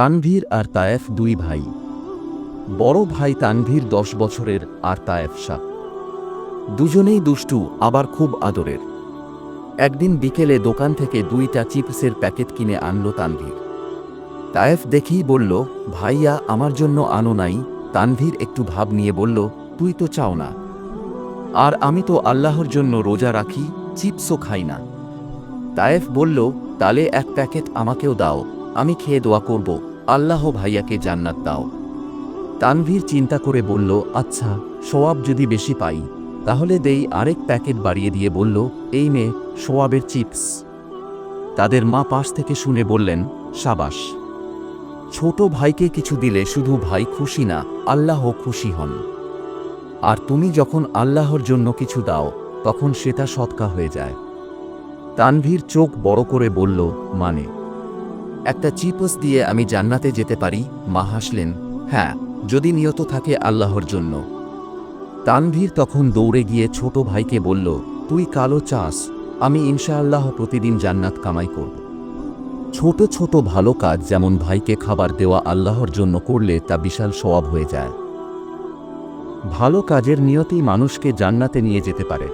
তানভীর আর তায়েফ দুই ভাই। বড় ভাই তানভীর দশ বছরের আর তায়েফ সাত। দুজনেই দুষ্টু, আবার খুব আদরের। একদিন বিকেলে দোকান থেকে দুইটা চিপসের প্যাকেট কিনে আনল তানভীর। তায়েফ দেখেই বলল, ভাইয়া, আমার জন্য আনো নাই। তানভীর একটু ভাব নিয়ে বলল, তুই তো চাও না। আর আমি তো আল্লাহর জন্য রোজা রাখি, চিপসও খাই না। তায়েফ বলল, তালে এক প্যাকেট আমাকেও দাও, আমি খেয়ে দোয়া করব। আল্লাহ ভাইয়াকে জান্নাত দাও। তানভীর চিন্তা করে বলল আচ্ছা সোয়াব যদি বেশি পাই, তাহলে দেই আরেক প্যাকেট বাড়িয়ে দিয়ে বলল, এই মেয়ে সোয়াবের চিপস। তাদের মা পাশ থেকে শুনে বললেন, সাবাস। ছোট ভাইকে কিছু দিলে শুধু ভাই খুশি না, আল্লাহ খুশি হন। আর তুমি যখন আল্লাহর জন্য কিছু দাও, তখন সেটা সৎকা হয়ে যায়। তানভীর চোখ বড় করে বলল মানে? একটা চিপস দিয়ে আমি জান্নাতে যেতে পারি? মা হাসলেন হ্যাঁ যদি নিয়ত থাকে আল্লাহর জন্য। তানভীর তখন দৌড়ে গিয়ে ছোট ভাইকে বলল, তুই কালো চাস, আমি ইনশাআল্লাহ প্রতিদিন জান্নাত কামাই করব। ছোট ছোট ভালো কাজ যেমন ভাইকে খাবার দেওয়া আল্লাহর জন্য করলে তা বিশাল সওয়াব হয়ে যায়। ভালো কাজের নিয়তেই মানুষকে জান্নাতে নিয়ে যেতে পারে।